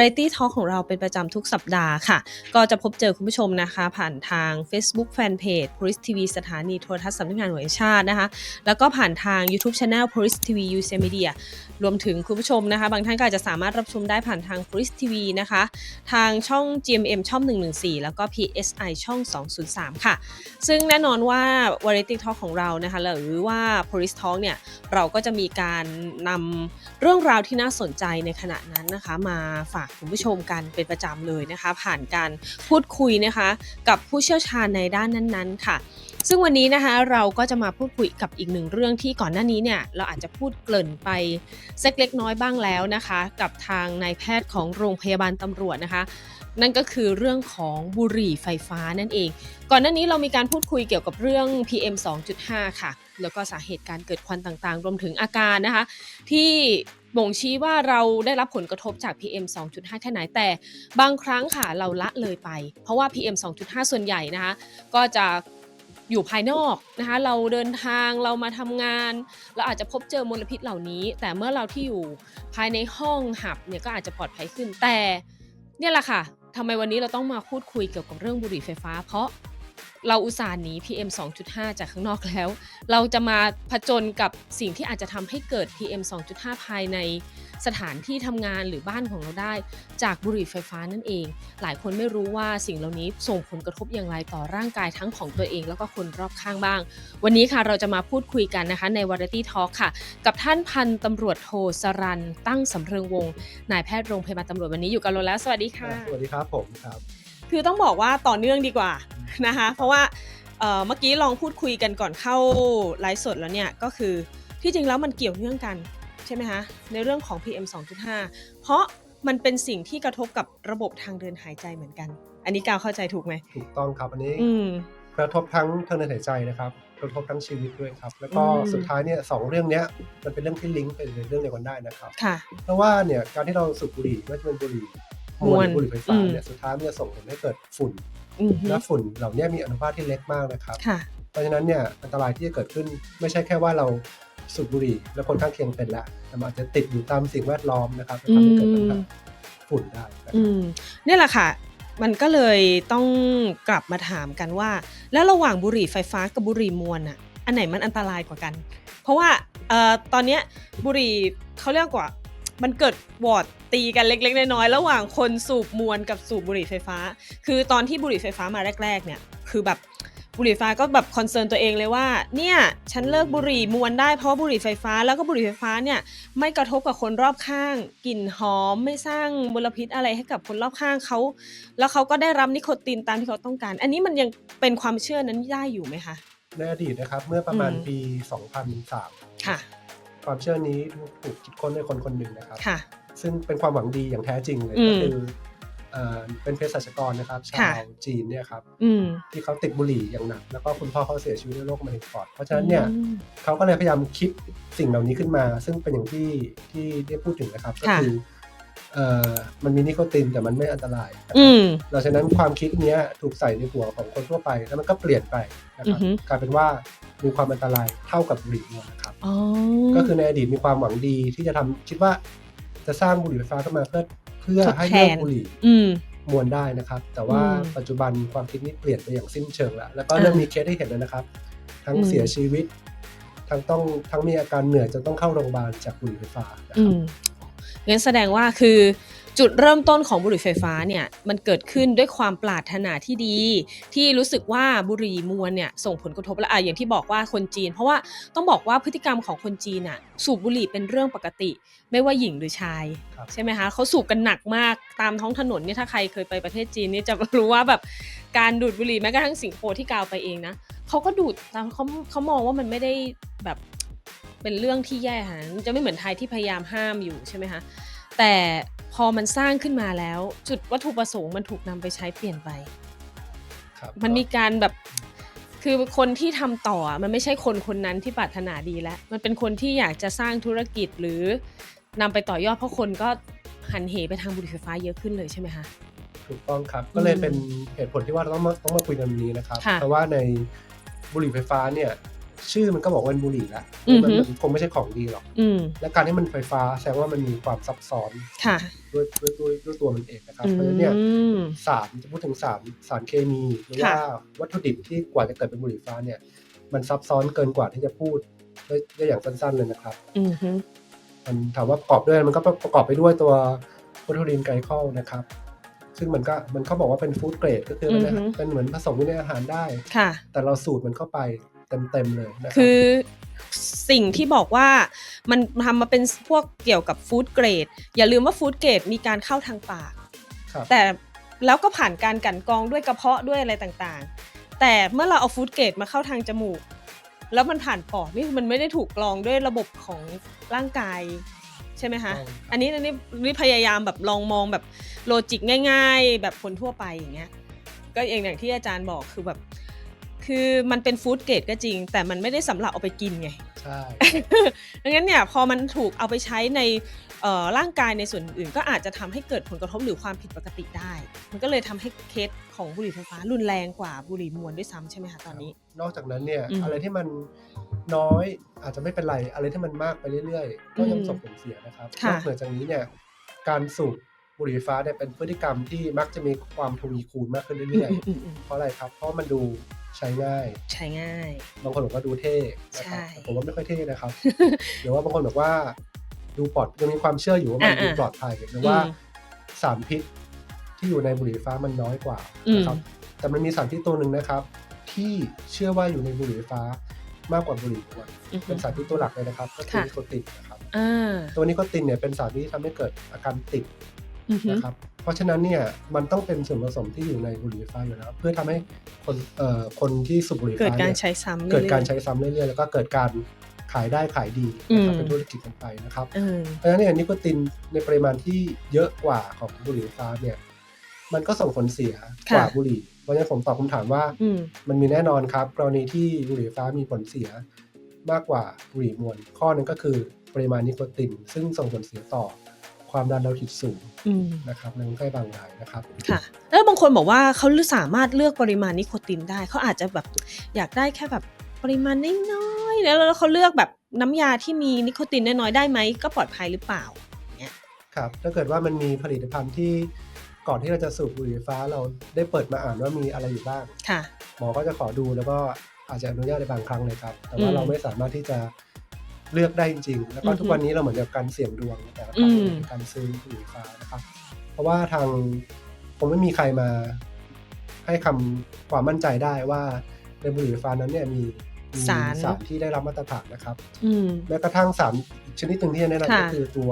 Variety Talk ของเราเป็นประจำทุกสัปดาห์ค่ะ ก็จะพบเจอคุณผู้ชมนะคะ ผ่านทาง Facebook Fanpage Police TV สถานีโทรทัศน์สำนักงานตำรวจแห่งชาตินะคะ แล้วก็ผ่านทาง YouTube Channel Police TV u c Media รวมถึงคุณผู้ชมนะคะ บางท่านก็อาจจะสามารถรับชมได้ผ่านทาง Police TV นะคะ ทางช่อง GMM ช่อง 114 แล้วก็ PSI ช่อง 203 ค่ะ ซึ่งแน่นอนว่า Variety Talk ของเรานะคะ หรือว่า Police Talk เนี่ย เราก็จะมีการนำเรื่องราวที่น่าสนใจในขณะนั้นนะคะมาฝากคุณผู้ชมกันเป็นประจำเลยนะคะ ผ่านการพูดคุยนะคะ กับผู้เชี่ยวชาญในด้านนั้นๆ ค่ะ ซึ่งวันนี้นะคะเราก็จะมาพูดคุยกับอีกหนึ่งเรื่องที่ก่อนหน้านี้เนี่ยเราอาจจะพูดเกริ่นไปสักเล็กน้อยบ้างแล้วนะคะ กับทางนายแพทย์ของโรงพยาบาลตำรวจนะคะนั่นก็คือเรื่องของบุหรี่ไฟฟ้านั่นเอง ก่อนหน้านี้เรามีการพูดคุยเกี่ยวกับเรื่อง PM 2.5 ค่ะ แล้วก็สาเหตุการเกิดควันต่างๆ รวมถึงอาการนะคะ ที่ บ่งชี้ว่าเราได้รับผลกระทบจาก PM 2.5 แค่ไหนแต่บางครั้งค่ะเราละเลยไป เพราะว่า PM 2.5 ส่วนใหญ่นะคะ ก็จะอยู่ภายนอกนะคะ เราเดินทางเรามาทำงาน เราอาจจะพบเจอมลพิษเหล่านี้ แต่เมื่อเราที่อยู่ภายในห้องหับเนี่ยก็อาจจะปลอดภัยขึ้นแต่เนี่ยแหละค่ะทำไมวันนี้เราต้องมาพูดคุยเกี่ยวกับเรื่องบุหรี่ไฟฟ้า เพราะ เราอุตส่าห์หนี PM 2.5 จากข้างนอกแล้ว เราจะมาผจญกับสิ่งที่อาจจะทำให้เกิด PM 2.5 ภายในสถานที่ทำงานหรือบ้านของเราได้ จากบุหรี่ไฟฟ้านั่นเอง หลายคนไม่รู้ว่าสิ่งเหล่านี้ส่งผลกระทบอย่างไรต่อร่างกายทั้งของตัวเองแล้วก็คนรอบข้างบ้าง วันนี้ค่ะเราจะมาพูดคุยกันนะคะใน Variety Talk ค่ะ กับท่านพันตำรวจโทสรันตั้งสำเริงวงศ์นายแพทย์โรงพยาบาลตำรวจวันนี้อยู่กับเราแล้ว สวัสดีค่ะ สวัสดีครับผมครับ คือต้องบอกว่าต่อเนื่องดีกว่านะคะ เพราะว่าเอ่อเมื่อกี้ลองพูดคุยกันก่อนเข้าไลฟ์สดแล้วเนี่ยก็คือที่จริงแล้วมันเกี่ยวเนื่องกันใช่ไหมคะในเรื่องของ PM 2.5 เพราะมันเป็นสิ่งที่กระทบกับระบบทางเดินหายใจเหมือนกัน อันนี้กาวเข้าใจถูกไหมถูกต้องครับอันนี้อืมกระทบทั้งทางเดินหายใจนะครับกระทบทั้งชีวิตด้วยครับ แล้วก็อืมสุดท้ายเนี่ยสองเรื่องเนี้ยมันเป็นเรื่องที่ลิงก์ไปในเรื่องเดียวกันได้นะครับค่ะเพราะว่าเนี่ยการที่เราสูบบุหรี่ไม่ว่าจะเป็นบุหรี่ มมววลลหรือบุหรี่ไฟฟ้าอืมเนี่ยสุดท้ายมันจะส่งผลให้เกิดฝุ่นอืมฮึและฝุ่นเหล่านี้มีอนุภาคที่เล็กมากนะครับค่ะเพราะฉะนั้นเนี่ยอันตรายที่จะเกิดขึ้นไม่ใช่แค่ว่าเราสูบบุหรี่แล้วคนข้างเคียงเป็นละแต่มันอาจจะติดอยู่ตามสิ่งแวดล้อมนะครับและทำให้เกิดปัญหาฝุ่นได้นะครับอืมเนี่ยแหละค่ะ มันก็เลยต้องกลับมาถามกันว่า แล้วระหว่างบุหรี่ไฟฟ้ากับบุหรี่มวลอะ อันไหนมันอันตรายกว่ากัน เพราะว่าเอ่อตอนเนี้ยบุหรี่เขาเรียกว่า มันเกิดวอร์ดตีกันเล็ก ๆ น้อยๆระหว่างคนสูบมวลกับสูบบุหรี่ไฟฟ้า คือตอนที่บุหรี่ไฟฟ้ามาแรก ๆ เนี่ยคือแบบบุหรี่ไฟฟ้าก็แบบคอนเซิร์นตัวเองเลยว่าเนี่ยฉันเลิกบุหรี่มวลได้เพราะบุหรี่ไฟฟ้าแล้วก็บุหรี่ไฟฟ้าเนี่ยไม่กระทบกับคนรอบข้างกลิ่นหอมไม่สร้างมลพิษอะไรให้กับคนรอบข้างเขาแล้วเขาก็ได้รับนิโคตินตามที่เขาต้องการ อันนี้มันยังเป็นความเชื่อนั้นได้อยู่ไหมคะในอดีตนะครับเมื่อประมาณอืมปี 2003 ค่ะ ความเชื่อนี้ถูกคิดค้นโดยคนคนหนึ่งนะครับ ค่ะ ซึ่งเป็นความหวังดีอย่างแท้จริงเลยอืมก็คือเอ่อเป็นเภสัชกรนะครับชาค่ะวจีนเนี่ยครับอืมที่เขาติดบุหรี่อย่างหนัก แล้วก็คุณพ่อเขาเสียชีวิตด้วยโรคมะเร็งปอด เพราะฉะนั้นเนี่ยอืมเขาก็เลยพยายามคิดสิ่งเหล่านี้ขึ้นมา ซึ่งเป็นอย่างที่ที่ได้พูดถึงนะครับ ก็ค่ะคือ เอ่อมันมีนิโคตินแต่มันไม่อันตรายนะครับอืมหลังจากนั้นความคิดเนี้ยถูกใส่ในหัวของคนทั่วไป แล้วมันก็เปลี่ยนไปนะครับอือฮึ กลายเป็นว่ามีความอันตรายเท่ากับบุหรี่มวลนะครับ อ๋อก็คือในอดีตมีความหวังดีที่จะทำคิดว่าจะสร้างบุหรี่ไฟฟ้าขึ้นมาเพื่อเพื่อทดให้แทเลิกนบุหรี่อืม มวลได้นะครับ แต่ว่าอืมปัจจุบันความคิดนี้เปลี่ยนไปอย่างสิ้นเชิงแล้วแล้วก็อ่าเริ่มมีเคสให้เห็นแล้วนะครับ ทั้งอืม เสียชีวิต ทั้งต้องทั้งมีอาการเหนื่อยจนต้องเข้าโรงพยาบาลจากบุหรี่ไฟฟ้านะอืครับ ม งั้นแสดงว่าคือจุดเริ่มต้นของบุหรี่ไฟฟ้าเนี่ยมันเกิดขึ้นด้วยความปรารถนาที่ดี ที่รู้สึกว่าบุหรี่มวลเนี่ยส่งผลกระทบและอะอย่างที่บอกว่าคนจีน เพราะว่าต้องบอกว่าพฤติกรรมของคนจีนอะสูบบุหรี่เป็นเรื่องปกติ ไม่ว่าหญิงหรือชายครับใช่ไหมคะเขาสูบกันหนักมากตามท้องถนนเนี่ยถ้าใครเคยไปประเทศจีนเนี่ยจะรู้ว่าแบบการดูดบุหรี่แม้กระทั่งสิงคโปร์ที่กาวไปเองนะเขาก็ดูดตามเขาเขามองว่ามันไม่ได้แบบ เป็นเรื่องที่แย่ค่ะมันจะไม่เหมือนไทยที่พยายามห้ามอยู่ใช่ไหมคะแต่พอมันสร้างขึ้นมาแล้ว จุดวัตถุประสงค์มันถูกนำไปใช้เปลี่ยนไปครับมันมีการแบบคือคนที่ทำต่ออะมันไม่ใช่คนคนนั้นที่ปรารถนาดีแล้ว มันเป็นคนที่อยากจะสร้างธุรกิจหรือนำไปต่อยอดเพราะคนก็หันเหไปทางบุหรี่ไฟฟ้าเยอะขึ้นเลยใช่ไหมคะถูกต้องครับก็เลยเป็นเหตุผลที่ว่าเราต้องมาต้องมาคุยกันวันนี้นะครับค่ะเพราะว่าในบุหรี่ไฟฟ้าเนี่ย ชื่อมันก็บอกว่าเป็นบุหรี่แล้วอือฮึมันมันคงไม่ใช่ของดีหรอก อืม และการที่มันไฟฟ้าแสดงว่ามันมีความซับซ้อนค่ะ ด้วยด้วยด้วยด้วยตัวมันเองนะครับอืเพราะฉะนั้นเนี่ยมสารจะพูดถึงสารสารเคมีหรือว่าค่ะ วัตถุดิบที่กว่าจะเกิดเป็นบุหรี่ไฟฟ้าเนี่ย มันซับซ้อนเกินกว่าที่จะพูดได้ได้อย่างสั้นๆเลยนะครับ อืมฮึ มันถามว่าประกอบด้วยมันก็ประกอบไปด้วยตัววัตถุดินไกลคอลนะครับ ซึ่งมันก็มันเขาบอกว่าเป็นฟู้ดเกรดก็คือเป็นอาหารเป็นเหมือนผสมอยู่ในอาหารได้ ค่ะ แต่เราสูตรมันเข้าไป เต็มๆเลยนะรับคือสิ่งที่บอกว่ามันทำมาเป็นพวกเกี่ยวกับฟู้ดเกรดอย่าลืมว่าฟู้ดเกรดมีการเข้าทางปาก ครับ แต่แล้วก็ผ่านการกลั่นกรองด้วยกระเพาะด้วยอะไรต่างๆ แต่เมื่อเราเอาฟู้ดเกรดมาเข้าทางจมูก แล้วมันผ่านปอดนี่มันไม่ได้ถูกกรองด้วยระบบของร่างกายใช่ไหมคะถูกต้องครับ อันนี้อันนี้นี่พยายามแบบลองมองแบบโลจิกง่าย ๆ แบบคนทั่วไปอย่างเงี้ยก็เองอย่างที่อาจารย์บอกคือแบบ คือมันเป็นฟู้ดเกรดก็จริง แต่มันไม่ได้สำหรับเอาไปกินไง ใช่ ดังนั้นเนี่ยพอมันถูกเอาไปใช้ในเอ่อร่างกายในส่วนอื่นก็อาจจะทำให้เกิดผลกระทบหรือความผิดปกติได้ มันก็เลยทำให้เคสของบุหรี่ไฟฟ้ารุนแรงกว่าบุหรี่มวลด้วยซ้ำใช่ไหมคะตอนนี้ นอกจากนั้นเนี่ยอืมอะไรที่มันน้อยอาจจะไม่เป็นไร อะไรที่มันมากไปเรื่อยๆ ก็ยังอืมส่งผลเสียนะครับนค่ะอกเหนือจากนี้เนี่ยการสูบบุหรี่ไฟฟ้าเนี่ยเป็นพฤติกรรมที่มักจะมีความทวีคูณมากขึ้นเรื่อยอืมอืมๆเพราะอะไรครับ เพราะมันดู ใช้ง่าย ใช้ง่าย บางคนบอกว่าดูเท่นะครับใช่ แต่ผมว่าไม่ค่อยเท่นะครับหรือว่าบางคนบอกว่าดูปลอดยังมีความเชื่ออยู่ว่ามันอ่าดูอ่า ปลอดภัยหรือว่าอืม สารพิษที่อยู่ในบุหรี่ไฟฟ้ามันน้อยกว่าอืมนะครับ แต่มันมีสารพิษตัวหนึ่งนะครับ ที่เชื่อว่าอยู่ในบุหรี่ไฟฟ้ามากกว่าบุหรี่มวลอือฮึเป็นสารพิษตัวหลักเลยนะครับ ก็คือค่ะ นิโคตินนะครับ อ่าตัวนิโคตินเนี่ยเป็นสารที่ทำให้เกิดอาการติดอือฮึนะครับ เพราะฉะนั้นเนี่ยมันต้องเป็นส่วนผสมที่อยู่ในบุหรี่ไฟฟ้าอยู่แล้ว เพื่อทำให้คนเอ่อคนที่สูบบุหรี่ไฟเกิดฟ้าการเนี่ยใช้ซ้ำเกิดการรื่อยใช้ซ้ำเรื่อยๆแล้วก็เกิดการขายได้ขายดีนะครับอืมเป็นธุรกิจกันไปนะครับๆเออเพราะฉะนั้นเนี่ยนิโคตินในปริมาณที่เยอะกว่าของบุหรี่ไฟฟ้าเนี่ยมันก็ส่งผลเสียกว่าค่ะบุหรี่เพราะฉะนั้นผมตอบคำถามว่าอืมมันมีแน่นอนครับ กรณีที่บุหรี่ไฟฟ้ามีผลเสียมากกว่าบุหรี่มวลข้อหนึงก็คือปริมาณนิโคติน ซึ่งส่งผลเสียต่อ ความดันโลหิตสูงอืมนะครับในคนไข้บางรายนะครับค่ะแล้วบางคนบอกว่าเขาสามารถเลือกปริมาณนิโคตินได้เขาอาจจะแบบอยากได้แค่แบบปริมาณน้อยๆแล้วแล้วเขาเลือกแบบน้ำยาที่มีนิโคตินน้อยๆได้ไหมก็ปลอดภัยหรือเปล่าครับถ้าเกิดว่ามันมีผลิตภัณฑ์ที่ก่อนที่เราจะสูบบุหรี่ไฟฟ้าเราได้เปิดมาอ่านว่ามีอะไรอยู่บ้างค่ะ หมอก็จะขอดูแล้วก็อาจจะอนุญาตในบางครั้งเลยครับ แต่ว่าอืมเราไม่สามารถที่จะ เลือกได้จริงๆ แล้วก็อือฮึทุกวันนี้เราเหมือนกับการเสี่ยงดวงแต่ละคอืรั้งมในการซื้อบุหรี่ไฟฟ้านะครับเพราะว่าทางคงไม่มีใครมาให้คำความมั่นใจได้ว่าในบุหรี่ไฟฟ้านั้นเนี่ยมีมีสารสารที่ได้รับมาตรฐานนะครับอืมแม้กระทั่งสารอีกชนิดหนึ่งที่จะแนะนำค่ะก็คือตัว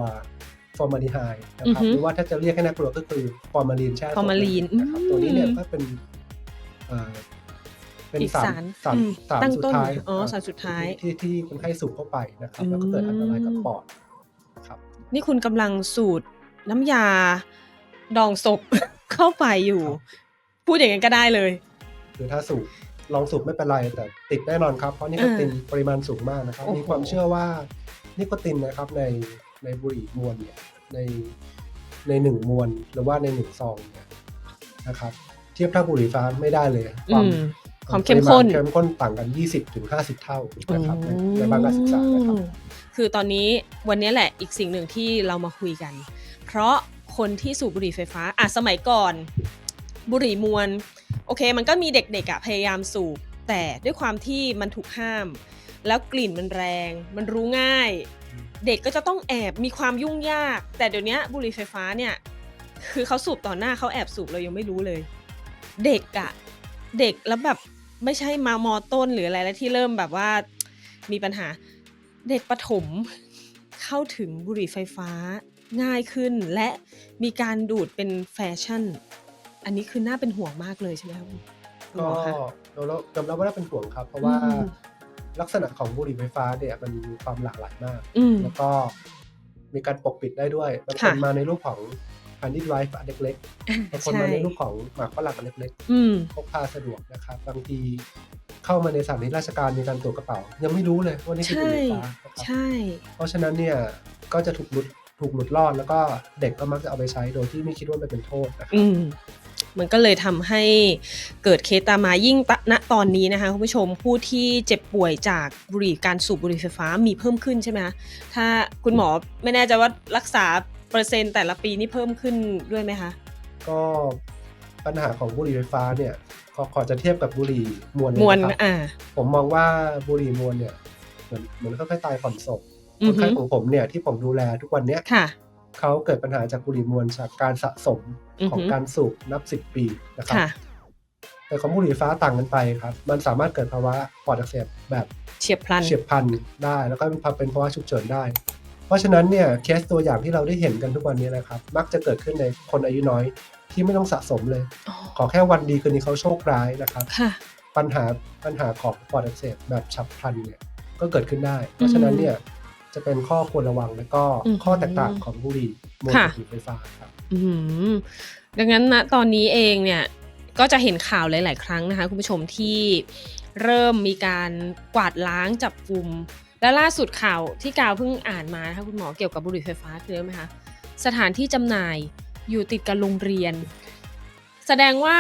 ฟอร์มาลดีไฮด์นะครับอือฮึหรือว่าถ้าจะเรียกให้น่ากลัวก็คือฟอร์มาลีนแช่ศพฟอร์มาลีนนะครับอืมตัวนี้เนี่ยก็เป็น เอ่อเป็นอีกสารสารสารอืมสารตั้งสุดต้นท้ายอ๋อสารสุดท้ายที่ที่คนไข้สูบเข้าไปนะครับ แล้วก็เกิดอันตรายกับปอดครับ นี่คุณกำลังสูตรน้ำยา ดองศพเข้าไปอยู่ครับพูดอย่างนั้นก็ได้เลยคือถ้าสูบลองสูบไม่เป็นไรแต่ติดแน่นอนครับ เพราะนิโคตินปริมาณสูงมากนะครับโอ้โหมีความเชื่อว่านิโคตินนะครับในในบุหรี่มวลเนี่ยในในหนึ่งมวลหรือว่าในหนึ่งซองเนี่ยนะครับ เทียบเท่าบุหรี่ฟ้าไม่ได้เลยคอืวามม ความเข้มข้นปริาณเข้มข้นต่างกัน 20ถึง50เท่านะครับในในบางการศึกษานะครับอืมคือตอนนี้วันนี้แหละอีกสิ่งหนึ่งที่เรามาคุยกัน เพราะคนที่สูบบุหรี่ไฟฟ้าอะสมัยก่อน บุหรี่มวลโอเค มันก็มีเด็กๆอะพยายามสูบ แต่ด้วยความที่มันถูกห้าม แล้วกลิ่นมันแรง มันรู้ง่าย เด็กก็จะต้องแอบมีความยุ่งยาก แต่เดี๋ยวนี้บุหรี่ไฟฟ้าเนี่ย คือเขาสูบต่อหน้าเขาแอบสูบเรายังไม่รู้เลย เด็กอะเด็กแล้วแบบ ไม่ใช่มามอต้นหรืออะไรแล้วที่เริ่มแบบว่ามีปัญหาเด็กประถมเข้าถึงบุหรี่ไฟฟ้าง่ายขึ้น และมีการดูดเป็นแฟชั่น อันนี้คือน่าเป็นห่วงมากเลยใช่ไหมครับคุณหมก็อคะเราเรายอมรับว่าน่าเป็นห่วงครับ เพราะว่าอืมลักษณะของบุหรี่ไฟฟ้าเนี่ยมันมีความหลากหลายมากอืมแล้วก็มีการปกปิดได้ด้วยบางคนค่ะมาในรูปของ ฮันดี้ไดรฟ์อันเล็กๆบางคนมาในรูปของหมากฝรั่งอันเล็กอืมๆพกพาสะดวกนะครับบางทีเข้ามาในสถานที่ราชการมีการตรวจกระเป๋า ยังไม่รู้เลยว่านี่คือบุหรี่ไฟฟ้านะครับใช่ เพราะฉะนั้นเนี่ยก็จะถูกหลุดถูกหลุดรอด แล้วก็เด็กก็มักจะเอาไปใช้โดยที่ไม่คิดว่ามันเป็นโทษนะครับอืมมันก็เลยทำให้เกิดเคสตามมายิ่งตะณตอนนี้นะคะคุณผู้ชมผู้ที่เจ็บป่วยจากบุหรี่การสูบบุหรี่ไฟฟ้ามีเพิ่มขึ้นใช่ไหมคะถ้าคุณหมอไม่แน่ใจว่ารักษา เปอร์เซ็นต์แต่ละปีนี่เพิ่มขึ้นด้วยไหมคะ ก็ปัญหาของบุหรี่ไฟฟ้าเนี่ยขอขอจะเทียบกับบุหรี่มวลเลยมวลนะครับอ่า ผมมองว่าบุหรี่มวลเนี่ยเหมือนเหมือนค่อยๆตายผ่อนศพอืคอนฮึไข้ของผมเนี่ยที่ผมดูแลทุกวันเนี้ยค่ะ เขาเกิดปัญหาจากบุหรี่มวลจากการสะสมอือฮึของการสูบนับสิบปีนะครับ ค่ะ แต่ของบุหรี่ไฟฟ้าต่างกันไปครับ มันสามารถเกิดภาวะปอดอักเสบแบบเฉียบพลัน เฉียบพลันได้ แล้วก็เป็นภาวะฉุกเฉินได้ เพราะฉะนั้นเนี่ยเคสตัวอย่างที่เราได้เห็นกันทุกวันนี้นะครับ มักจะเกิดขึ้นในคนอายุน้อยที่ไม่ต้องสะสมเลยอ๋อขอแค่วันดีคืนนี้เขาโชคร้ายนะครับค่ะปัญหาปัญหาของปอดอักเสบแบบฉับพลันเนี่ยก็เกิดขึ้นได้ เพราะฉะนั้นเนี่ยจะเป็นข้อควรระวังและก็อืมข้อแตกต่างของบุหรี่มวลค่ะบุหรี่ไฟฟ้าครับอืมดังนั้นนะตอนนี้เองเนี่ยก็จะเห็นข่าวหลาย ๆ ครั้งนะคะ คุณผู้ชมที่เริ่มมีการกวาดล้างจับกลุ่ม และล่าสุดข่าวที่กาวเพิ่งอ่านมานะคะคุณหมอเกี่ยวกับบุหรี่ไฟฟ้าคืออะไรไหมคะสถานที่จำหน่ายอยู่ติดกับโรงเรียน แสดงว่า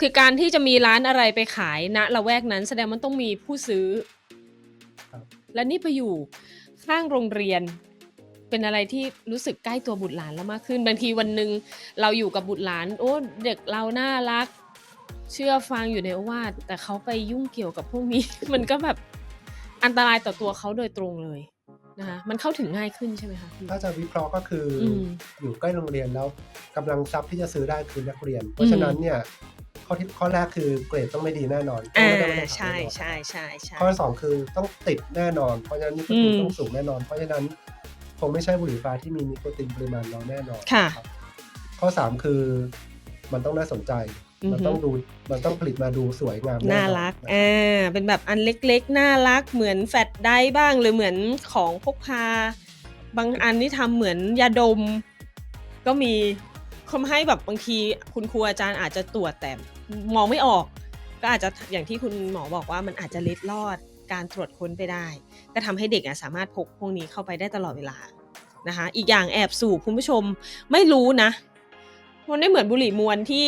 คือการที่จะมีร้านอะไรไปขายณละแวกนั้น แสดงมันต้องมีผู้ซื้อ และนี่ไปอยู่ข้างโรงเรียน เป็นอะไรที่รู้สึกใกล้ตัวบุตรหลานแล้วมากขึ้นบางทีวันหนึ่งเราอยู่กับบุตรหลาน โอ้เด็กเราน่ารัก เชื่อฟังอยู่ในโอวาทแต่เขาไปยุ่งเกี่ยวกับพวกนี้ มันก็แบบ อันตรายต่อตัวเขาโดยตรงเลยนะคะมันเข้าถึงง่ายขึ้นใช่ไหมคะ ถ้าจะวิเคราะห์ก็คืออมอยู่ใกล้โรงเรียนแล้วกำลังทรัพย์ที่จะซื้อได้คือนักเรียน เพราะฉะนั้นเนี่ยข้อที่ข้อแรกคือเกรดต้องไม่ดีแน่นอนต้อ่าองไม่ได้มาตรฐานใช่แน่นอนใช่ใช่ใช่ข้อที่สองคือต้องติดแน่นอน เพราะฉะนั้นนิโคตินอืมต้องสูงแน่นอน เพราะฉะนั้นคงไม่ใช่บุหรี่ไฟฟ้าที่มีนิโคตินปริมาณน้อยแน่นอนค่ะรับข้อสามคือมันต้องน่าสนใจอือฮึ มันต้องดูมันต้องผลิตมาดูสวยงามแน่ารักนะคบอ่าเป็นแบบอันเล็กๆ น่ารักเหมือนแฟลตไดร์บ้างหรือเหมือนของพกพา บางอันนี่ทำเหมือนยาดม ก็มีทำให้แบบบางทีคุณครูอาจารย์อาจจะตรวจแต่มองไม่ออก ก็อาจจะอย่างที่คุณหมอบอกว่ามันอาจจะเล็ดลอดการตรวจค้นไปได้ ก็ทำให้เด็กอะสามารถพกพวกนี้เข้าไปได้ตลอดเวลานะคะ อีกอย่างแอบสูบคุณผู้ชมไม่รู้นะมันไม่เหมือนบุหรี่มวนที่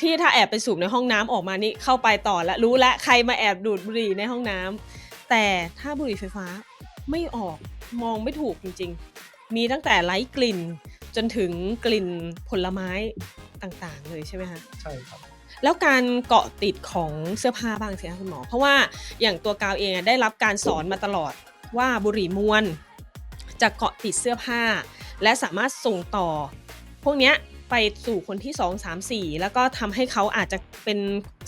ที่ถ้าแอบไปสูบในห้องน้ำออกมานี่เข้าไปต่อแล้วรู้แล้วใครมาแอบดูดบุหรี่ในห้องน้ำแต่ถ้าบุหรี่ไฟฟ้าไม่ออกมองไม่ถูกจริง ๆ มีตั้งแต่ไร้กลิ่น จนถึงกลิ่นผลไม้ต่างๆ เลยใช่ไหมคะใช่ครับแล้วการเกาะติดของเสื้อผ้าบ้างสิคะคุณหมอ เพราะว่าอย่างตัวกาวเองได้รับการสอนมาตลอดว่าบุหรี่มวนจะเกาะติดเสื้อผ้า และสามารถส่งต่อ พวกเนี้ย ไปสู่คนที่ 2 3 4 แล้วก็ทำให้เขาอาจจะเป็น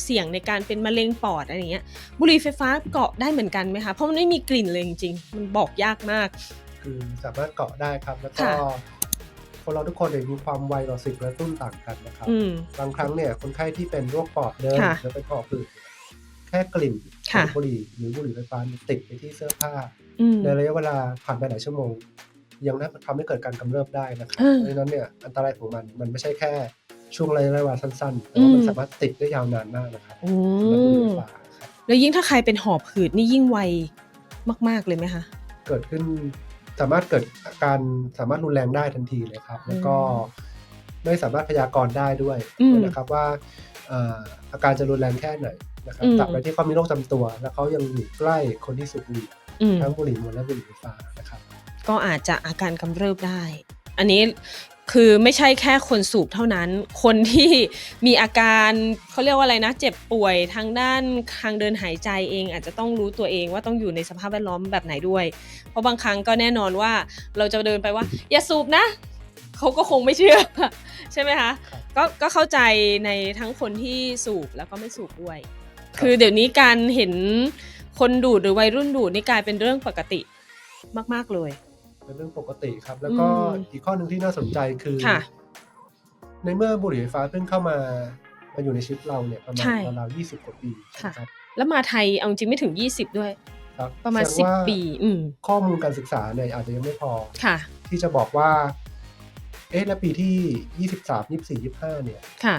เสี่ยงในการเป็นมะเร็งปอดอะไรอย่างเงี้ยบุหรี่ไฟฟ้าเกาะได้เหมือนกันไหมคะเพราะมันไม่มีกลิ่นเลยจริงๆมันบอกยากมาก คือสามารถเกาะได้ครับแล้วก็ค่ะคนเราทุกคนเนี่ยมีความไวต่อสิ่งกระตุ้นต่างกันนะครับอืมบางครั้งเนี่ยคนไข้ที่เป็นโรคปอดเดิมค่ะหรือเป็นปอดผืดเนี่ยแค่กลิ่นขค่ะองบุหรี่หรือบุหรี่ไฟฟ้าเนี่ยติดไปที่เสื้อผ้าอืมในระยะเวลาผ่านไปหลายชั่วโมง ยังทำให้เกิดการกำเริบได้นะครับอ่าเพราะฉะนั้นเนี่ยอันตรายของมันมันไม่ใช่แค่ช่วงระยะเวลาสั้นๆ แต่ว่ามันอืมสามารถติดได้ยาวนานมากนะครับโอ้สำหรับบุหรี่ไฟฟ้าครับแล้วยิ่งถ้าใครเป็นหอบหืดนี่ยิ่งไวมาก ๆเลยไหมคะ เกิดขึ้นสามารถเกิดอาการสามารถรุนแรงได้ทันทีเลยครับ แล้วก็ไม่สามารถพยากรณ์ได้ด้วยอืมนะครับว่าเอ่ออาการจะรุนแรงแค่ไหนนะครับอืมตราบใดที่เขามีโรคจำตัว แล้วเขายังอยู่ใกล้คนที่สูบบุหรี่อืมทั้งบุหรี่มวลและบุหรี่ไฟฟ้านะครับ ก็อาจจะอาการกำเริบได้ อันนี้คือไม่ใช่แค่คนสูบเท่านั้น คนที่มีอาการเขาเรียกว่าอะไรนะ เจ็บป่วยทางด้านทางเดินหายใจเอง อาจจะต้องรู้ตัวเองว่าต้องอยู่ในสภาพแวดล้อมแบบไหนด้วย เพราะบางครั้งก็แน่นอนว่าเราจะเดินไปว่า อย่าสูบนะเขาก็คงไม่เชื่อ ใช่ไหมคะก็ก็เข้าใจในทั้งคนที่สูบแล้วก็ไม่สูบด้วย คือเดี๋ยวนี้การเห็นคนดูดหรือวัยรุ่นดูดนี่กลายเป็นเรื่องปกติมาก ๆเลย เป็นเรื่องปกติครับ แล้วก็อืมอีกข้อหนึ่งที่น่าสนใจคือค่ะในเมื่อบุหรี่ไฟฟ้าเพิ่งเข้ามามาอยู่ในชีวิตเราเนี่ยประมาณใช่ราวๆ20กว่าปีค่ะนะครับแล้วมาไทยเอาจริงไม่ถึง20ด้วยครับประมาณแสดงว่า10ปีอืมข้อมูลการศึกษาเนี่ยอาจจะยังไม่พอค่ะ ที่จะบอกว่า เอ๊ะแล้วปีที่23 24 25เนี่ยค่ะ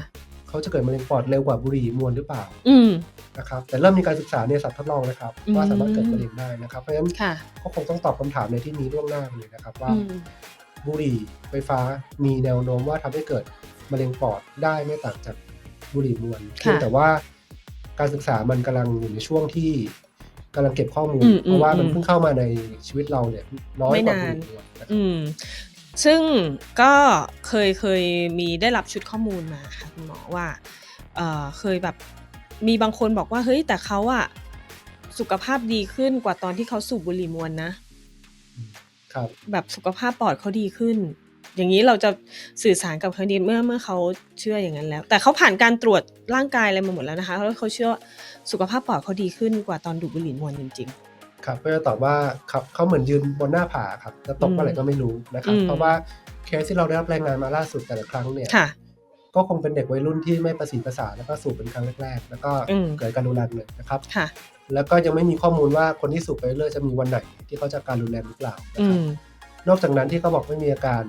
เขาจะเกิดมะเร็งปอดเร็วกว่าบุหรี่มวลหรือเปล่าอืมนะครับแต่เริ่มมีการศึกษาในสัตว์ทดลองนะครับอืมว่าสามารถเกิดมะเร็งได้นะครับ เพราะฉะนั้นค่ะก็คงต้องตอบคำถามในที่นี้ล่วงหน้าเลยนะครับว่าอืมบุหรี่ไฟฟ้ามีแนวโน้มว่าทำให้เกิดมะเร็งปอดได้ไม่ต่างจากบุหรี่มวนเพียงแต่ว่าการศึกษามันกำลังอยู่ในช่วงที่กำลังเก็บข้อมูลอืมเพราะว่ามันอืมเพิ่งเข้ามาในชีวิตเราเนี่ยน้อยไม่กว่าบุนานหรี่มวนนะครับอืม ซึ่งก็เคยเคยมีได้รับชุดข้อมูลมาค่ะคุณหมอว่าเอ่อเคยแบบมีบางคนบอกว่าเฮ้ยแต่เขาอะสุขภาพดีขึ้นกว่าตอนที่เขาสูบบุหรี่มวนนะ ครับ แบบสุขภาพปอดเขาดีขึ้น อย่างนี้เราจะสื่อสารกับเขาดีเมื่อเมื่อเขาเชื่ออย่างนั้นแล้ว แต่เขาผ่านการตรวจร่างกายอะไรมาหมดแล้วนะคะแล้วเขาเชื่อว่าสุขภาพปอดเขาดีขึ้นกว่าตอนดูดบุหรี่มวนจริง ครับก็จะตอบว่าครับเขาเหมือนยืนบนหน้าผาครับจะตกอืมเมื่อไหร่ก็ไม่รู้นะครับอืมเพราะว่าเคสที่เราได้รับรายงานมาล่าสุดแต่ละครั้งเนี่ยๆค่ะก็คงเป็นเด็กวัยรุ่นที่ไม่ประสีภาษานแล้วก็สูบเป็นครั้งแรกๆ แล้วก็อืมเกิดการรุนแรงเลยนะครับค่ะแล้วก็ยังไม่มีข้อมูลว่าคนที่สูบไปเรื่อยจะมีวันไหนที่เขาจะอาการรุนแรงหรือเปล่านะอืครับมนอกจากนั้นที่เขาบอกไม่มีอาการ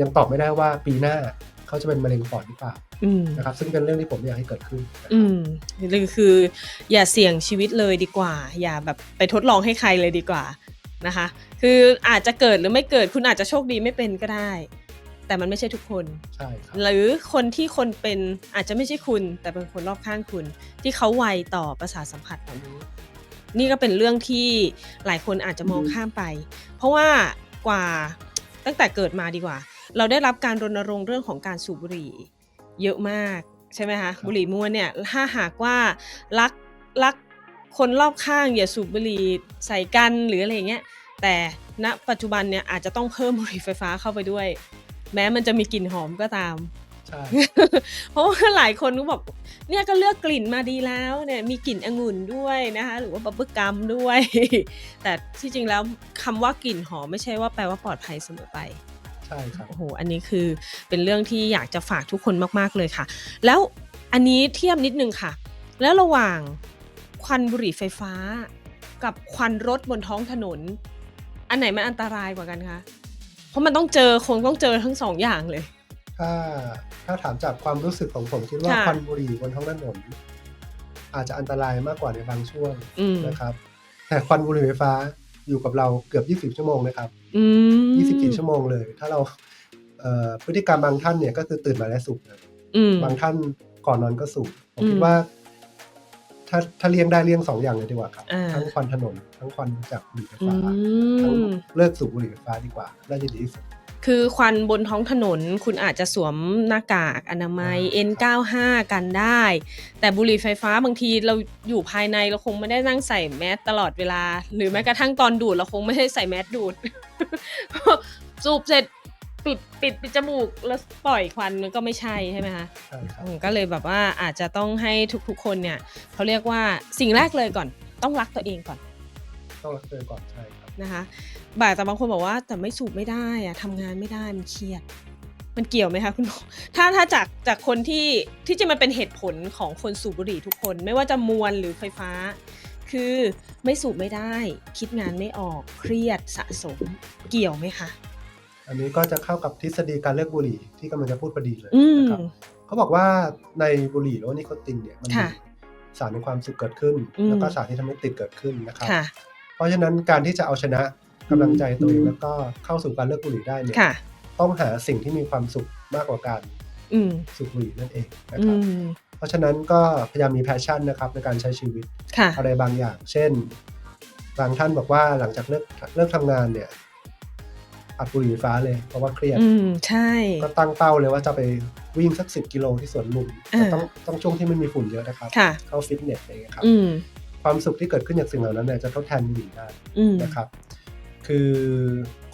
ยังตอบไม่ได้ว่าปีหน้าเขาจะเป็นมะเร็งปอดหรือเปล่าอืม นะครับซึ่งเป็นเรื่องที่ผมอยากให้เกิดขึ้นนะครับอืมหรือคือ อย่าเสี่ยงชีวิตเลยดีกว่า อย่าแบบไปทดลองให้ใครเลยดีกว่านะคะ คืออาจจะเกิดหรือไม่เกิดคุณอาจจะโชคดีไม่เป็นก็ได้ แต่มันไม่ใช่ทุกคนใช่ครับหรือคนที่คนเป็นอาจจะไม่ใช่คุณ แต่เป็นคนรอบข้างคุณ ที่เขาไวต่อประสาทสัมผัสเหล่านี้นี่ก็เป็นเรื่องที่หลายคนอาจจะมองข้ามไป เพราะว่ากว่าตั้งแต่เกิดมาดีกว่า เราได้รับการรณรงค์เรื่องของการสูบบุหรี่ เยอะมากใช่ไหมคะบุหรี่มวนเนี่ยถ้าหากว่ารักรักคนรอบข้างอย่าสูบบุหรี่ใส่กันหรืออะไรอย่างเงี้ยแต่ณปัจจุบันเนี่ยอาจจะต้องเพิ่มบุหรี่ไฟฟ้าเข้าไปด้วย แม้มันจะมีกลิ่นหอมก็ตามใช่เพราะว่าหลายคนก็บอกเนี่ยก็เลือกกลิ่นมาดีแล้วเนี่ยมีกลิ่นองุ่นด้วยนะคะหรือว่าบับเบิลกัมด้วย แต่ที่จริงแล้วคำว่ากลิ่นหอมไม่ใช่ว่าแปลว่าปลอดภัยเสมอไปใช่ครับ โอ้โห อันนี้คือเป็นเรื่องที่อยากจะฝากทุกคนมาก ๆ เลยค่ะ แล้วอันนี้เทียบนิดนึงค่ะ แล้วระหว่างควันบุหรี่ไฟฟ้า กับควันรถบนท้องถนน อันไหนมันอันตรายกว่ากันคะ เพราะมันต้องเจอคงต้องเจอทั้งสองอย่างเลย ถ้าถ้าถามจากความรู้สึกของผมคิดว่าค่ะ ควันบุหรี่บนท้องถนน อาจจะอันตรายมากกว่าในบางช่วงอืมนะครับ แต่ควันบุหรี่ไฟฟ้าอยู่กับเราเกือบ 20 ชั่วโมงนะครับอืม 24 ชั่วโมงเลย ถ้าเราเอ่อพฤติกรรมบางท่านเนี่ยก็คือตื่นมาแล้วสูบนะอืมบางท่านก่อนนอนก็สูบผมอืมคิดว่า ถ้าถ้าเลี่ยงได้เลี่ยงสองอย่างเลยดีกว่าครับอ่าทั้งควันถนน ทั้งควันจากบุหรี่ไฟอืฟ้าทั้งมเลิกสูบบุหรี่ไฟฟ้าดีกว่าน่าจะดีที่สุด คือควันบนท้องถนนคุณอาจจะสวมหน้ากากอนามัยอ่า N95 กันได้ แต่บุหรี่ไฟฟ้าบางทีเราอยู่ภายในเราคงไม่ได้นั่งใส่แมสตลอดเวลา หรือแม้กระทั่งตอนดูดเราคงไม่ได้ใส่แมสดูดสูบเสร็จปิดปิดปิดจมูกแล้วปล่อยควันมันก็ไม่ใช่ใช่ไหมคะใช่ครับอืมก็เลยแบบว่าอาจจะต้องให้ทุกๆคนเนี่ยเขาเรียกว่าสิ่งแรกเลยก่อน ต้องรักตัวเองก่อน ต้องรักตัวเองก่อนใช่ครับ นะคะบ่ายแต่บางคนบอกว่าแต่ไม่สูบไม่ได้อะทำงานไม่ได้มันเครียด มันเกี่ยวไหมคะคุณหมอถ้าถ้าจากจากคนที่ที่จริงมันเป็นเหตุผลของคนสูบบุหรี่ทุกคน ไม่ว่าจะมวลหรือไฟฟ้า คือไม่สูบไม่ได้ คิดงานไม่ออกเครียดสะสมเกี่ยวไหมคะอันนี้ก็จะเข้ากับทฤษฎีการเลิกบุหรี่ที่กำลังจะพูดพอดีเลยอืมนะครับเขาบอกว่าในบุหรี่หรือว่านิโคตินเนี่ยมันมีค่ะสารในความสุขเกิดขึ้นอืมแล้วก็สารที่ทำให้ติดเกิดขึ้นนะครับค่ะ เพราะฉะนั้นการที่จะเอาชนะกำลังใจตัวเองแล้วก็เข้าสู่การเลิกบุหรี่ได้เนี่ยค่ะต้องหาสิ่งที่มีความสุขมากกว่าการอืมสูบบุหรี่นั่นเองนะอืครับมเพราะฉะนั้นก็พยายามมีแพชชั่นนะครับในการใช้ชีวิตค่ะอะไรบางอย่าง เช่น บางท่านบอกว่าหลังจากเลิกเลิกทำงานเนี่ยอัดบุหรี่ไฟฟ้าเลยเพราะว่าเครียดอืมใช่ ก็ตั้งเป้าเลยว่าจะไปวิ่งสักสิบกิโลที่สวนลุมอ่าแต่ต้องต้องช่วงที่ไม่มีฝุ่นเยอะนะครับค่ะเข้าฟิตเนสอะไรอย่างเงี้ยครับอืม ความสุขที่เกิดขึ้นจากสิ่งเหล่านั้นเนี่ยจะทดแทนบุหรี่ได้อืมนะครับ คือ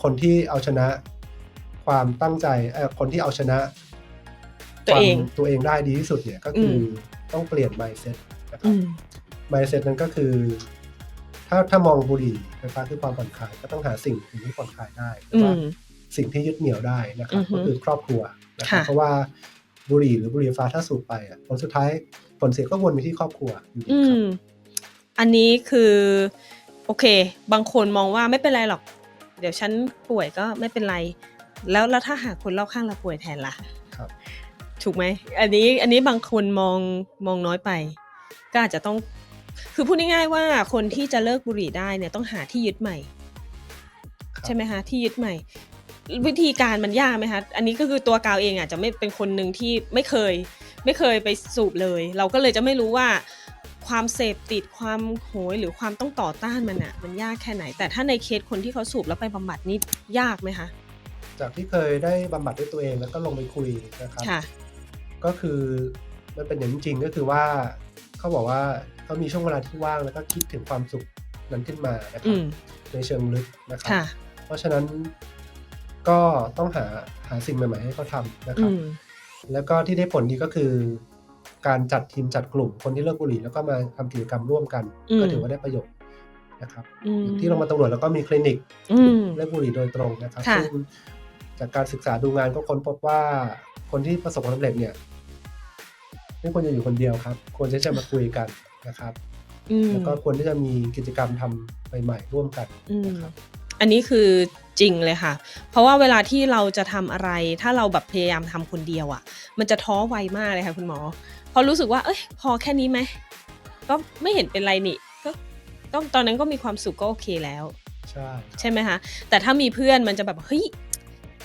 คนที่เอาชนะความตั้งใจเอ่อคนที่เอาชนะตัวเองความตัวเองได้ดีที่สุดเนี่ยก็คืออมต้องเปลี่ยน mindset นะครัอืบม mindset นั้นก็คือ ถ้าถ้ามองบุหรี่ไฟฟ้าคือความผ่อนคลาย ก็ต้องหาสิ่งอื่นที่ผ่อนคลายได้หรืออืว่ามสิ่งที่ยึดเหนี่ยวได้นะครับอือฮึก็คือครอบครัวนะครับค่ะเพราะว่าบุหรี่หรือบุหรี่ไฟฟ้าถ้าสูบไปอะผลสุดท้ายผลเสียก็วนไปที่ครอบครัวอยู่ดีอืครับม อันนี้คือโอเค บางคนมองว่าไม่เป็นไรหรอก เดี๋ยวฉันป่วยก็ไม่เป็นไร แล้วแล้วถ้าหากคนรอบข้างเราป่วยแทนล่ะครับถูกไหมอันนี้อันนี้บางคนมองมองน้อยไป ก็อาจจะต้องคือพูดง่ายๆว่าคนที่จะเลิกบุหรี่ได้เนี่ยต้องหาที่ยึดใหม่ครับใช่ไหมคะที่ยึดใหม่ วิธีการมันยากไหมคะอันนี้ก็คือตัวกาวเองอาจจะไม่เป็นคนหนึ่งที่ไม่เคย ไม่เคยไปสูบเลย เราก็เลยจะไม่รู้ว่า ความเสพติดความโหยหรือความต้องต่อต้านมันอะมันยากแค่ไหน แต่ถ้าในเคสคนที่เขาสูบแล้วไปบำบัดนี่ยากไหมคะ จากที่เคยได้บำบัดด้วยตัวเองแล้วก็ลงไปคุยนะครับค่ะก็คือมันเป็นอย่างจริงๆก็คือว่าเขาบอกว่าเขามีช่วงเวลาที่ว่างแล้วก็คิดถึงความสุขนั้นขึ้นมานะคอืรับมในเชิงลึกนะครับค่ะเพราะฉะนั้นก็ต้องหาหาสิ่งใหม่ๆให้เขาทำนะคอืรับมแล้วก็ที่ได้ผลดีก็คือ การจัดทีมจัดกลุ่มคนที่เลิกบุหรี่แล้วก็มาทำกิจกรรมร่วมกันอืมก็ถือว่าได้ประโยชน์นะครับอืมที่โรงพยาบาลตำรวจแล้วก็มีคลินิกอืมเลิกบุหรี่โดยตรงนะครับค่ะซึ่งจากการศึกษาดูงานก็ค้นพบว่าคนที่ประสบความสำเร็จเนี่ยไม่ควรจะอยู่คนเดียวครับ ควรที่จะมาคุยกันนะครับอืมแล้วก็ควรที่จะมีกิจกรรมทำใหม่ๆร่วมกันอืมนะครับอันนี้คือจริงเลยค่ะ เพราะว่าเวลาที่เราจะทำอะไร ถ้าเราแบบพยายามทำคนเดียวอะ่ะ มันจะท้อไวมากเลยค่ะคุณหมอเพราะรู้สึกว่า เอ้ย พอแค่นี้ไหม ก็ไม่เห็นเป็นไรนี่ก็ก็ตอนนั้นก็มีความสุขก็โอเคแล้ว ใช่ครับใช่ไหมคะ แต่ถ้ามีเพื่อนมันจะแบบเฮ้ย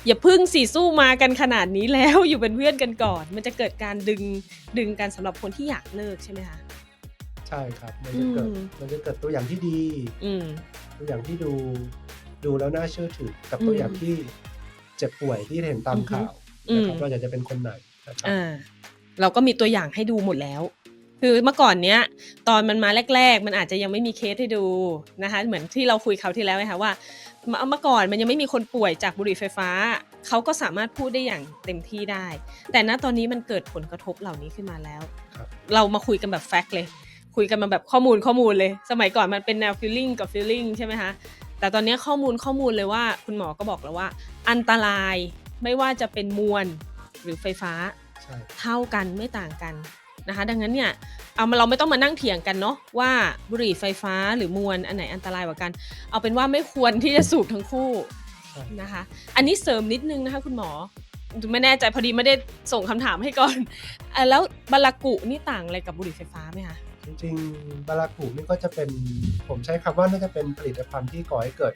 อย่าพึ่งสีสู้มากันขนาดนี้แล้วอยู่เป็นเพื่อนกันก่อน มันจะเกิดการดึงดึงกันสำหรับคนที่อยากเลิกใช่ไหมคะใช่ครับ มันจะเกิดอืมมันจะเกิดตัวอย่างที่ดีอืมตัวอย่างที่ดูดูแล้วน่าเชื่อถือกับอืมตัวอย่างที่เจ็บป่วยที่เห็นตามอือฮึข่าวอืมนะครับเราอยากจะเป็นคนไหนนะครับอ่า เราก็มีตัวอย่างให้ดูหมดแล้ว คือเมื่อก่อนเนี้ย ตอนมันมาแรก ๆ มันอาจจะยังไม่มีเคสให้ดูนะคะ เหมือนที่เราคุยเขาวที่แล้วไงคะว่าเมื่อเมื่อก่อนมันยังไม่มีคนป่วยจากบุหรี่ไฟฟ้า เขาก็สามารถพูดได้อย่างเต็มที่ได้ แต่ณตอนนี้มันเกิดผลกระทบเหล่านี้ขึ้นมาแล้วครับเรามาคุยกันแบบแฟกต์เลย คุยกันมาแบบข้อมูลข้อมูลเลย สมัยก่อนมันเป็นแนว feeling กับ feeling ใช่ไหมคะแต่ตอนนี้ข้อมูลข้อมูลเลยว่า คุณหมอก็บอกแล้วว่า อันตรายไม่ว่าจะเป็นมวลหรือไฟฟ้าใช่ เท่ากันไม่ต่างกันนะคะ ดังนั้นเนี่ยเอามาเราไม่ต้องมานั่งเถียงกันเนาะว่าบุหรี่ไฟฟ้าหรือมวลอันไหนอันตรายกว่ากัน เอาเป็นว่าไม่ควรที่จะสูบทั้งคู่ใช่นะคะ อันนี้เสริมนิดนึงนะคะคุณหมอไม่แน่ใจพอดีไม่ได้ส่งคำถามให้ก่อนอะแล้วบาลากุนี่ต่างอะไรกับบุหรี่ไฟฟ้าไหมคะจริงๆบารากุนี่ก็จะเป็นผมใช้คำว่าน่าจะเป็นผลิตภัณฑ์ที่ก่อให้เกิด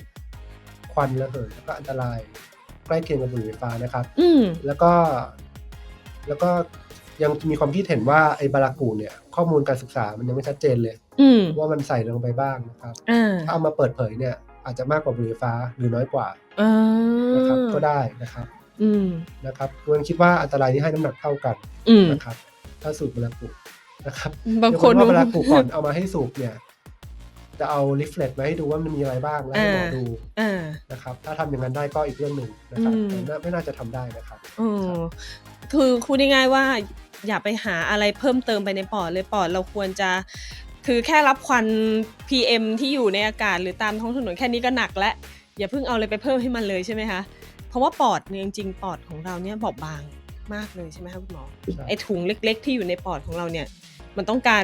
ควันระเหยแล้วก็อันตรายใกล้เคียงกับบุหรี่ไฟฟ้านะครับอืมแล้วก็ แล้วก็ยังมีความคิดเห็นว่าไอ้บารากูเนี่ย ข้อมูลการศึกษามันยังไม่ชัดเจนเลยอืมว่ามันใส่ลงไปบ้างนะครับอ่าถ้าเอามาเปิดเผยเนี่ย อาจจะมากกว่าบุหรี่ไฟฟ้าหรือน้อยกว่าอ่านะครับก็ได้นะครับอืมนะครับควรคิดว่าอันตรายที่ให้น้ำหนักเท่ากันอืมนะครับ ถ้าสูบบารากูนะครับบางคนยกเว้ว่าบารากูก่อนเอามาให้สูบเนี่ย จะเอาลิฟเลตมาให้ดูว่ามันมีอะไรบ้างแล้วให้หมอดูอ่านะครับ ถ้าทำอย่างนั้นได้ก็อีกเรื่องหนึ่งนะครับอืมแต่น่าไม่น่าจะทำได้นะครับอ๋อคือพูดง่ายๆว่าอย่าไปหาอะไรเพิ่มเติมไปในปอดเลยปอดเราควรจะคือแค่รับควัน PM ที่อยู่ในอากาศหรือตามท้องถนนแค่นี้ก็หนักแล้วอย่าเพิ่งเอาอะไรไปเพิ่มให้มันเลยใช่ไหมคะเพราะว่าปอดเนี่ยจริงๆปอดของเราเนี่ยบอบบางมากเลยใช่ไหมคะคุณหมอใช่ไอถุงเล็ก ๆ ที่อยู่ในปอดของเราเนี่ย มันต้องการ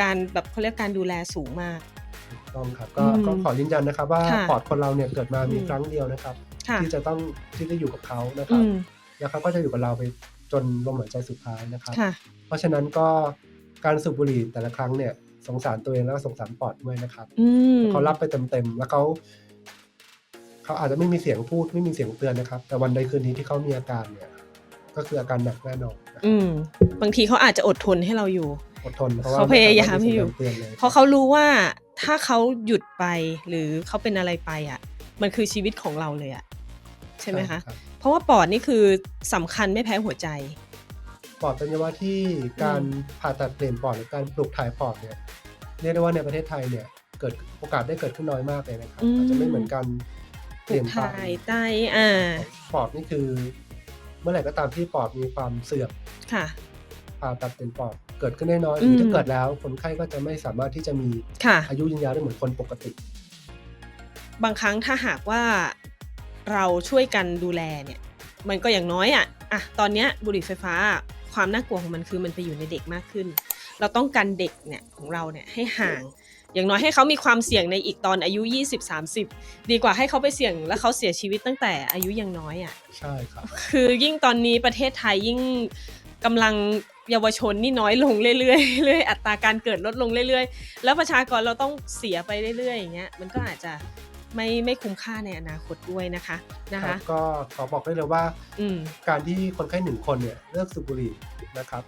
การแบบเขาเรียกการดูแลสูงมาก ถูกต้องครับก็อืมก็ขอยืนยันนะครับว่าค่ะปอดคนเราเนี่ยเกิดมามีอืม ครั้งเดียวนะครับ ค่ะ ที่จะต้องที่จะอยู่กับเขานะคอืรับ ม แล้วเขาก็จะอยู่กับเราไปจนลมหายใจสุดท้ายนะครับ ค่ะ เพราะฉะนั้นก็การสูบบุหรี่แต่ละครั้งเนี่ยสงสารตัวเองแล้วก็สงสารปอดด้วยนะครับ อืม เขารับไปเต็มๆ แล้วเขาเขาอาจจะไม่มีเสียงพูดไม่มีเสียงเตือนนะครับ แต่วันใดคืนนี้ที่เขามีอาการเนี่ย ก็คืออาการหนักแน่นอนนะครับอืมบางทีเขาอาจจะอดทนให้เราอยู่ อดทนเพราะว่าเขาพยายามให้อยู่ไสรถเตือนเลยเพราะเขารู้ว่า ถ้าเขาหยุดไปหรือเขาเป็นอะไรไปอะ มันคือชีวิตของเราเลยอะใช่ไหมคะรับเพราะว่าปอดนี่คือสำคัญไม่แพ้หัวใจ ปอดเป็นยาวะที่การผ่าตัดเปลี่ยนปอดหรือการปลูกถ่ายปอดเนี่ยเรียกได้ว่าในประเทศไทยเนี่ย เกิดโอกาสได้เกิดขึ้นน้อยมากเลยนะครับอืมอาจจะไม่เหมือนกันเปปลูลี่ยกนไตถ่ายไตอ่า ปอดนี่คือ เมื่อไหร่ก็ตามที่ปอดมีความเสื่อมค่ะผ่าตัดเปลี่ยนปอด เกิดขึ้นได้น้อยหอืรือมถ้าเกิดแล้วคนไข้ก็จะไม่สามารถที่จะมีค่ะอายุยืนยาวได้เหมือนคนปกติ บางครั้งถ้าหากว่าเราช่วยกันดูแลเนี่ย มันก็อย่างน้อยอะอะตอนเนี้ยบุหรี่ไฟฟ้าความน่ากลัวของมันคือมันไปอยู่ในเด็กมากขึ้น เราต้องการเด็กเนี่ยของเราเนี่ยให้ห่าง อย่างน้อยให้เขามีความเสี่ยงในอีกตอนอายุ 20-30 ดีกว่าให้เขาไปเสี่ยงแล้วเขาเสียชีวิตตั้งแต่อายุยังน้อยอะใช่ครับ คือยิ่งตอนนี้ประเทศไทยยิ่งกำลัง เยาวชนนี่น้อยลงเรื่อยๆเรื่อยๆอัตราการเกิดลดลงเรื่อยๆ แล้วประชากรเราต้องเสียไปเรื่อยๆอย่างเงี้ยมันก็อาจจะไม่ไม่คุ้มค่าในอนาคตด้วยนะคะนะครัคะบก็ขอบอกได้เลยว่าอืมการที่คนไข้หนึ่งคนเนี่ยเลิกสูบบุหรี่นะครับ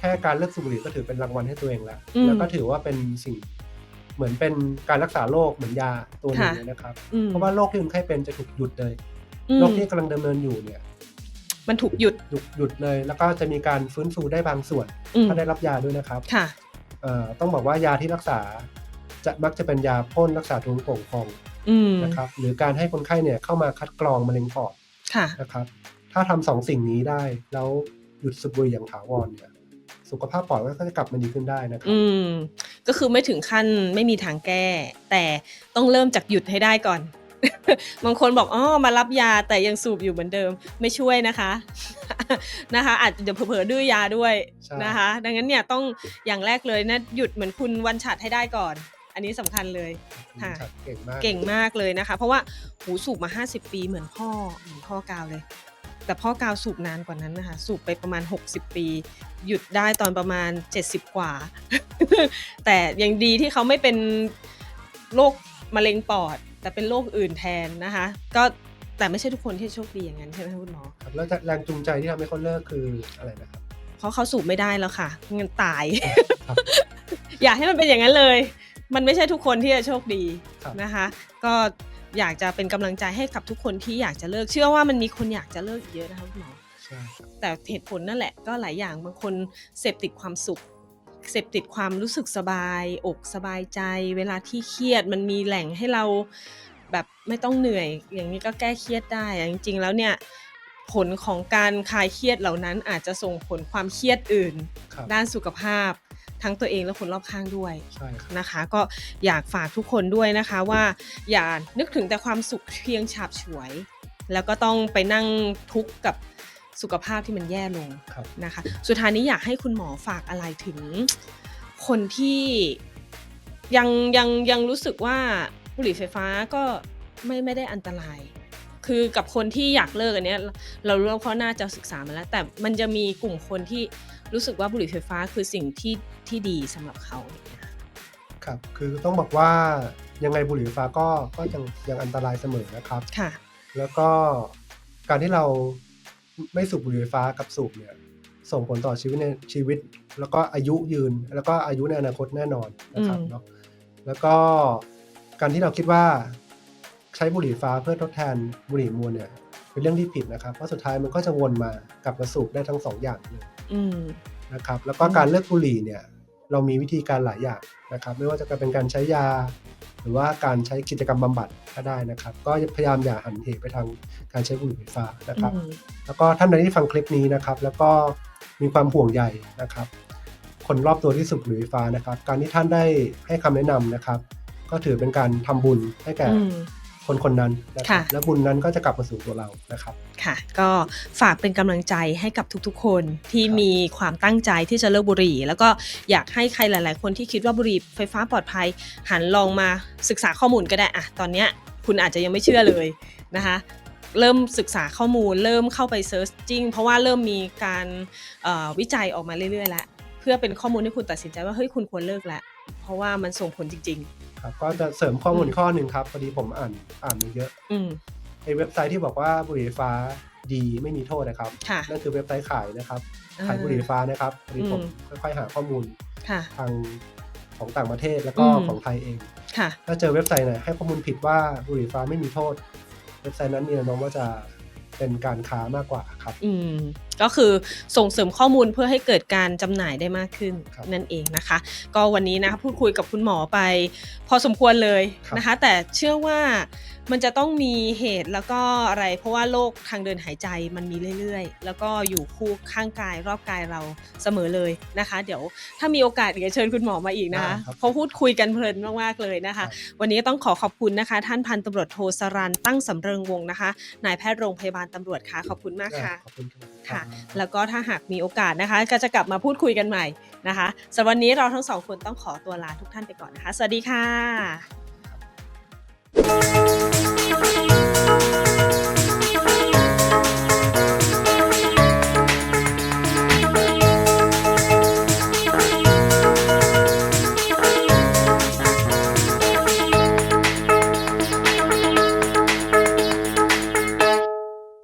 ค่การเลิกสูบบุหรี่ก็ถือเป็นรางวัลให้ตัวเองแล้วอืมแล้วก็ถือว่าเป็นสิ่งเหมือนเป็นการรักษาโรคเหมือนยาตัวหนึ่งค่ะเลยนะครับอืมเพราะว่าโรคที่คนไข้เป็นจะถูกหยุดเลยอืมโรคที่กำลังดำเนินอยู่เนี่ย มันถูกหยุดหยุดหยุดเลย แล้วก็จะมีการฟื้นฟูได้บางส่วนอืมถ้าได้รับยาด้วยนะครับค่ะเอ่อต้องบอกว่ายาที่รักษาจะมักจะเป็นยาพ่นรักษาทุงโป่งพองอืมนะครับหรือการให้คนไข้เนี่ยเข้ามาคัดกรองมะเร็งปอดค่ะนะครับ ถ้าทำสองสิ่งนี้ได้แล้วหยุดสูบบุหรี่อย่างถาวรเนี่ยสุขภาพปอดก็จะกลับมาดีขึ้นได้นะครับ อืม ก็คือไม่ถึงขั้นไม่มีทางแก้ แต่ต้องเริ่มจากหยุดให้ได้ก่อน บางคนบอกอ๋อมารับยาแต่ยังสูบอยู่เหมือนเดิมไม่ช่วยนะคะนะคะ อาจจะเดี๋ยวเผลอๆดื้อยาด้วยใช่นะคะ ดังนั้นเนี่ยต้องอย่างแรกเลยนะหยุดเหมือนคุณวันฉัดให้ได้ก่อน อันนี้สำคัญเลยค่ะครับเก่งมากเก่งมากเลยนะคะ เพราะว่าหูสูบมา 50 ปีเหมือนพ่อเหมือนพ่อกาวเลยแต่พ่อกาวสูบนานกว่านั้นนะคะสูบไปประมาณ 60 ปี หยุดได้ตอนประมาณ 70 กว่า แต่ยังดีที่เขาไม่เป็นโรคมะเร็งปอด แต่เป็นโรคอื่นแทนนะคะ ก็แต่ไม่ใช่ทุกคนที่โชคดีอย่างนั้นใช่ไหมคะคุณหมอครับแล้วแรงจูงใจที่ทำให้เขาเลิกคืออะไรนะครับเพราะเขาสูบไม่ได้แล้วค่ะเงินตายครับอยากให้มันเป็นอย่างนั้นเลย มันไม่ใช่ทุกคนที่จะโชคดีครับนะคะ ก็อยากจะเป็นกำลังใจให้กับทุกคนที่อยากจะเลิก เชื่อว่ามันมีคนอยากจะเลิกอีกเยอะนะคะคุณหมอใช่ครับแต่เหตุผลนั่นแหละก็หลายอย่างบางคนเสพติดความสุข เสพติดความรู้สึกสบายอกสบายใจ เวลาที่เครียดมันมีแหล่งให้เราแบบไม่ต้องเหนื่อย อย่างนี้ก็แก้เครียดได้อะจริงๆแล้วเนี่ยผลของการคลายเครียดเหล่านั้นอาจจะส่งผลความเครียดอื่นครับด้านสุขภาพ ทั้งตัวเองและคนรอบข้างด้วยใช่ครับนะคะ ก็อยากฝากทุกคนด้วยนะคะว่า อย่านึกถึงแต่ความสุขเพียงฉาบฉวย แล้วก็ต้องไปนั่งทุกข์กับ สุขภาพที่มันแย่ลงครับนะคะ สุดท้ายนี้อยากให้คุณหมอฝากอะไรถึง คนที่ยังยังยังรู้สึกว่าบุหรี่ไฟฟ้าก็ไม่ไม่ได้อันตราย คือกับคนที่อยากเลิกอันเนี้ยเรารู้ว่าเขาน่าจะศึกษามาแล้ว แต่มันจะมีกลุ่มคนที่รู้สึกว่าบุหรี่ไฟฟ้าคือสิ่งที่ที่ดีสำหรับเขาอย่างเงี้ยค่ะครับคือต้องบอกว่ายังไงบุหรี่ไฟฟ้าก็ก็ยังยังอันตรายเสมอนะครับค่ะแล้วก็การที่เรา ไม่สูบบุหรี่ไฟฟ้ากับสูบเนี่ยส่งผลต่อชีวิตในชีวิต แล้วก็อายุยืน แล้วก็อายุในอนาคตแน่นอนนะครับอืมเนาะแล้วก็การที่เราคิดว่าใช้บุหรี่ไฟฟ้าเพื่อทดแทนบุหรี่มวลเนี่ย เป็นเรื่องที่ผิดนะครับ เพราะสุดท้ายมันก็จะวนมากลับมาสูบได้ทั้งสองอย่างเลยอืมนะครับ แล้วก็อืมการเลิกบุหรี่เนี่ย เรามีวิธีการหลายอย่างนะครับ ไม่ว่าจะเป็นการใช้ยา หรือว่าการใช้กิจกรรมบำบัดก็ได้นะครับ ก็พยายามอย่าหันเหไปทางการใช้บุหรี่ไฟฟ้านะครับอืมแล้วก็ท่านใดที่ฟังคลิปนี้นะครับ แล้วก็มีความห่วงใยนะครับ คนรอบตัวที่สูบบุหรี่ไฟฟ้านะครับ การที่ท่านได้ให้คำแนะนำนะครับ ก็ถือเป็นการทำบุญให้แก่อืม คนคนนั้นนะครับค่ะและบุญนั้นก็จะกลับมาสู่ตัวเรานะครับค่ะ ก็ฝากเป็นกำลังใจให้กับทุกๆ คนที่ครับมีความตั้งใจที่จะเลิกบุหรี่ แล้วก็อยากให้ใครหลาย ๆ คนที่คิดว่าบุหรี่ไฟฟ้าปลอดภัย หันลองมาศึกษาข้อมูลก็ได้อะตอนเนี้ยคุณอาจจะยังไม่เชื่อเลยนะคะเริ่มศึกษาข้อมูล เริ่มเข้าไปเซิร์ชจริงเพราะว่าเริ่มมีการเอ่อวิจัยออกมาเรื่อย ๆ แล้ว เพื่อเป็นข้อมูลให้คุณตัดสินใจว่าเฮ้ยคุณควรเลิกแล้วเพราะว่ามันส่งผลจริง ครับ ก็จะเสริมข้อมูลอืมข้อหนึ่งครับพอดีผมอ่านอ่านมาเยอะๆอืมไอเว็บไซต์ที่บอกว่าบุหรี่ไฟฟ้าดีไม่มีโทษนะครับค่ะ นั่นคือเว็บไซต์ขายนะครับ ขายบุหรี่ไฟฟ้านะครับพอดีผมอืมค่อยๆหาข้อมูลค่ะ ทางของต่างประเทศแล้วก็อืมของไทยเอง ค่ะ ถ้าเจอเว็บไซต์ไหนให้ข้อมูลผิดว่าบุหรี่ไฟฟ้าไม่มีโทษ เว็บไซต์นั้นมีแนวโน้มว่าจะเป็นการค้ามากกว่าครับ อืม ก็คือส่งเสริมข้อมูลเพื่อให้เกิดการจำหน่ายได้มากขึ้นครับนั่นเองนะคะ ก็วันนี้นะคะพูดคุยกับคุณหมอไป พอสมควรเลยครับนะคะ แต่เชื่อว่ามันจะต้องมีเหตุแล้วก็อะไร เพราะว่าโรคทางเดินหายใจมันมีเรื่อยๆ แล้วก็อยู่คู่ข้างกายรอบกายเราเสมอเลยนะคะ เดี๋ยวถ้ามีโอกาสเดี๋ยวเชิญคุณหมอมาอีกนะคะได้ครับเพราะพูดคุยกันเพลินมากๆเลยนะคะครับวันนี้ต้องขอขอบคุณนะคะ ท่านพันตำรวจโทสรันตั้งสำเริงวงศ์นะคะนายแพทย์โรงพยาบาลตำรวจค่ะขอบคุณมากค่ะขอบคุณครับค่ะแล้วก็ถ้าหากมีโอกาสนะคะ ก็จะกลับมาพูดคุยกันใหม่นะคะสำหรับวันนี้เราทั้งสองคนต้องขอตัวลาทุกท่านไปก่อนนะคะ สวัสดีค่ะ